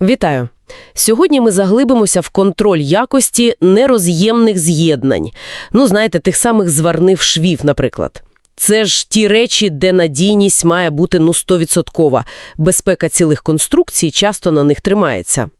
Вітаю! Сьогодні ми заглибимося в контроль якості нероз'ємних з'єднань. Ну, знаєте, тих самих зварних швів, наприклад. Це ж ті речі, де надійність має бути ну 100%. Безпека цілих конструкцій часто на них тримається.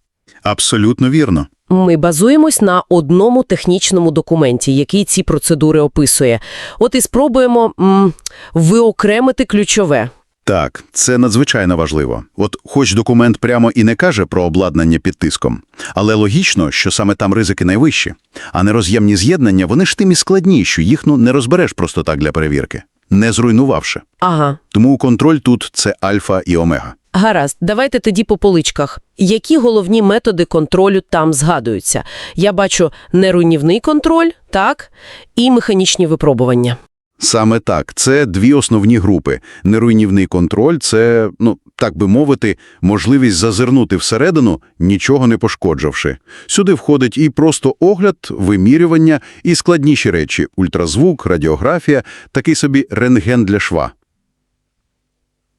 Абсолютно вірно. Ми базуємось на одному технічному документі, який ці процедури описує. От і спробуємо м, виокремити ключове. Так, це надзвичайно важливо. От хоч документ прямо і не каже про обладнання під тиском, але логічно, що саме там ризики найвищі. А нероз'ємні з'єднання, вони ж тим і складні, що їх ну, не розбереш просто так для перевірки, не зруйнувавши. Ага, Тому контроль тут – це альфа і омега. Гаразд, давайте тоді по поличках. Які головні методи контролю там згадуються? Я бачу неруйнівний контроль, так, і механічні випробування. Саме так, це дві основні групи. Неруйнівний контроль – це, ну, так би мовити, можливість зазирнути всередину, нічого не пошкодживши. Сюди входить і просто огляд, вимірювання, і складніші речі – ультразвук, радіографія, такий собі рентген для шва.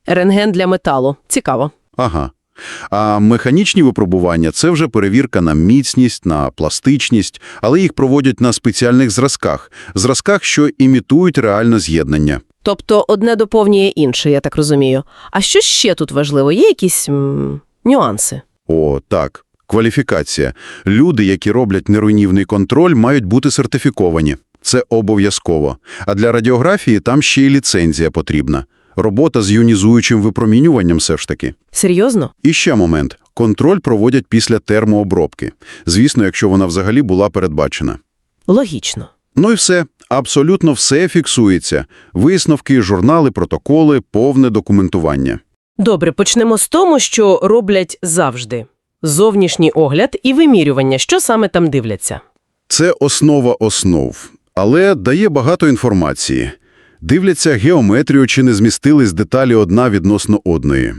Рентген для металу. Цікаво. Ага. А механічні випробування – це вже перевірка на міцність, на пластичність, але їх проводять на спеціальних зразках, зразках, що імітують реальне з'єднання. Тобто одне доповнює інше, я так розумію. А що ще тут важливо? Є якісь м, нюанси? О, так. Кваліфікація. Люди, які роблять неруйнівний контроль, мають бути сертифіковані. Це обов'язково. А для радіографії там ще й ліцензія потрібна. Робота з іонізуючим випромінюванням все ж таки. Серйозно? І ще момент. Контроль проводять після термообробки. Звісно, якщо вона взагалі була передбачена. Логічно. Ну і все. Абсолютно все фіксується. Висновки, журнали, протоколи, повне документування. Добре, почнемо з тому, що роблять завжди. Зовнішній огляд і вимірювання. Що саме там дивляться? Це основа основ, але дає багато інформації. Дивляться геометрію, чи не змістились деталі одна відносно одної.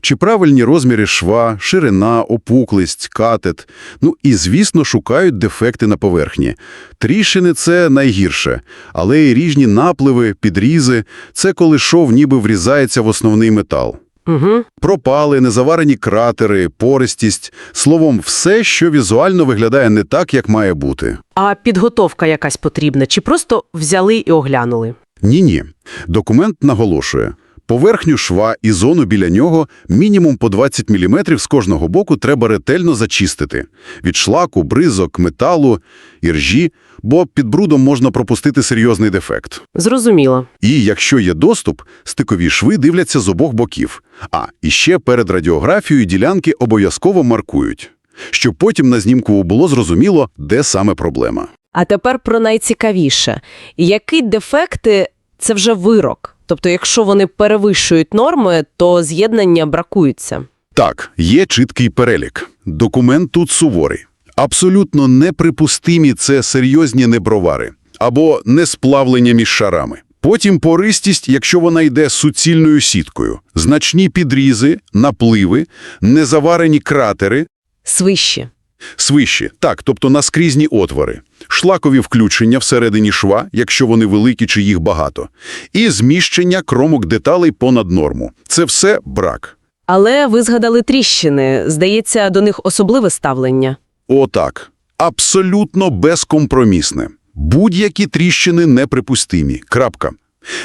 Чи правильні розміри шва, ширина, опуклість, катет. Ну і, звісно, шукають дефекти на поверхні. Тріщини – це найгірше, але і ріжні напливи, підрізи – це коли шов ніби врізається в основний метал. Угу. Пропали, незаварені кратери, пористість – словом, все, що візуально виглядає не так, як має бути. А підготовка якась потрібна? Чи просто взяли і оглянули? Ні-ні. Документ наголошує. Поверхню шва і зону біля нього мінімум по 20 мм з кожного боку треба ретельно зачистити. Від шлаку, бризок, металу, іржі, бо під брудом можна пропустити серйозний дефект. Зрозуміло. І якщо є доступ, стикові шви дивляться з обох боків. А, і ще перед радіографією ділянки обов'язково маркують. Щоб потім на знімку було зрозуміло, де саме проблема. А тепер про найцікавіше. Які дефекти – це вже вирок? Тобто, якщо вони перевищують норми, то з'єднання бракуються. Так, є чіткий перелік. Документ тут суворий. Абсолютно неприпустимі це серйозні небровари або несплавлення між шарами. Потім пористість, якщо вона йде суцільною сіткою, значні підрізи, напливи, незаварені кратери, Свищі. Свищі, так, тобто наскрізні отвори, шлакові включення всередині шва, якщо вони великі чи їх багато, і зміщення кромок деталей понад норму. Це все брак. Але ви згадали тріщини. Здається, до них особливе ставлення. Отак. Абсолютно безкомпромісне. Будь-які тріщини неприпустимі. Крапка.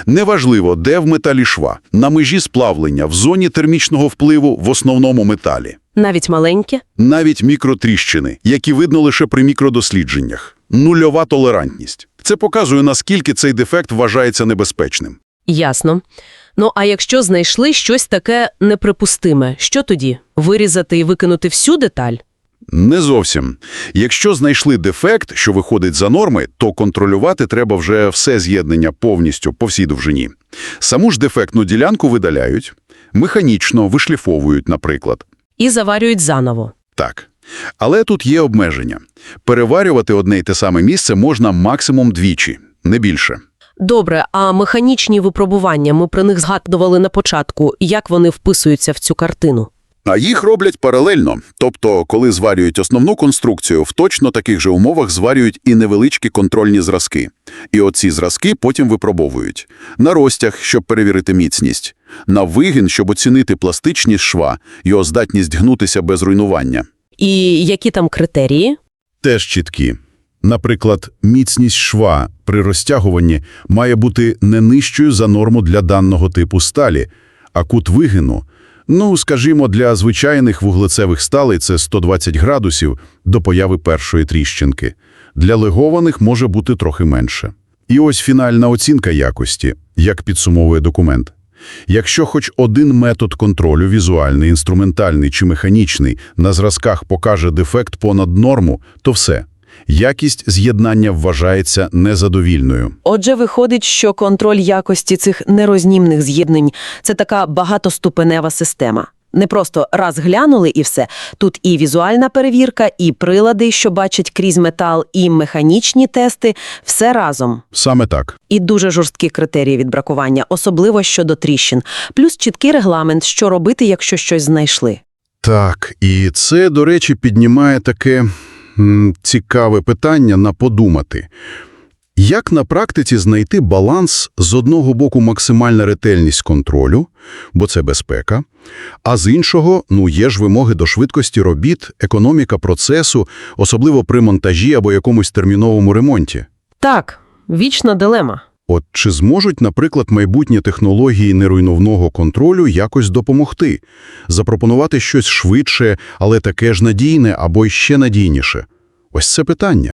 Неважливо, де в металі шва, на межі сплавлення, в зоні термічного впливу в основному металі. Навіть маленькі? Навіть мікротріщини, які видно лише при мікродослідженнях. Нульова толерантність. Це показує, наскільки цей дефект вважається небезпечним. Ясно. Ну, а якщо знайшли щось таке неприпустиме, що тоді? Вирізати і викинути всю деталь? Не зовсім. Якщо знайшли дефект, що виходить за норми, то контролювати треба вже все з'єднання повністю по всій довжині. Саму ж дефектну ділянку видаляють, механічно вишліфовують, наприклад. І заварюють заново. Так. Але тут є обмеження. Переварювати одне й те саме місце можна максимум двічі, не більше. Добре, а механічні випробування, ми про них згадували на початку. Як вони вписуються в цю картину? А їх роблять паралельно. Тобто, коли зварюють основну конструкцію, в точно таких же умовах зварюють і невеличкі контрольні зразки. І оці зразки потім випробовують. На розтяг, щоб перевірити міцність. на вигін, щоб оцінити пластичність шва, його здатність гнутися без руйнування. І які там критерії? Теж чіткі. Наприклад, міцність шва при розтягуванні має бути не нижчою за норму для даного типу сталі, а кут вигину, ну, скажімо, для звичайних вуглецевих сталей це 120 градусів до появи першої тріщинки. Для легованих може бути трохи менше. І ось фінальна оцінка якості, як підсумовує документ. Якщо хоч один метод контролю, візуальний, інструментальний чи механічний, на зразках покаже дефект понад норму, то все. Якість з'єднання вважається незадовільною. Отже, виходить, що контроль якості цих нерознімних з'єднань – це така багатоступенева система. Не просто раз глянули і все. Тут і візуальна перевірка, і прилади, що бачать крізь метал, і механічні тести – все разом. Саме так. І дуже жорсткі критерії відбракування, особливо щодо тріщин. Плюс чіткий регламент, що робити, якщо щось знайшли. Так, і це, до речі, піднімає таке цікаве питання на подумати. Як на практиці знайти баланс з одного боку максимальна ретельність контролю, бо це безпека, а з іншого, ну, є ж вимоги до швидкості робіт, економіка процесу, особливо при монтажі або якомусь терміновому ремонті. Так, вічна дилема. От чи зможуть, наприклад, майбутні технології неруйновного контролю якось допомогти? Запропонувати щось швидше, але таке ж надійне або ще надійніше? Ось це питання.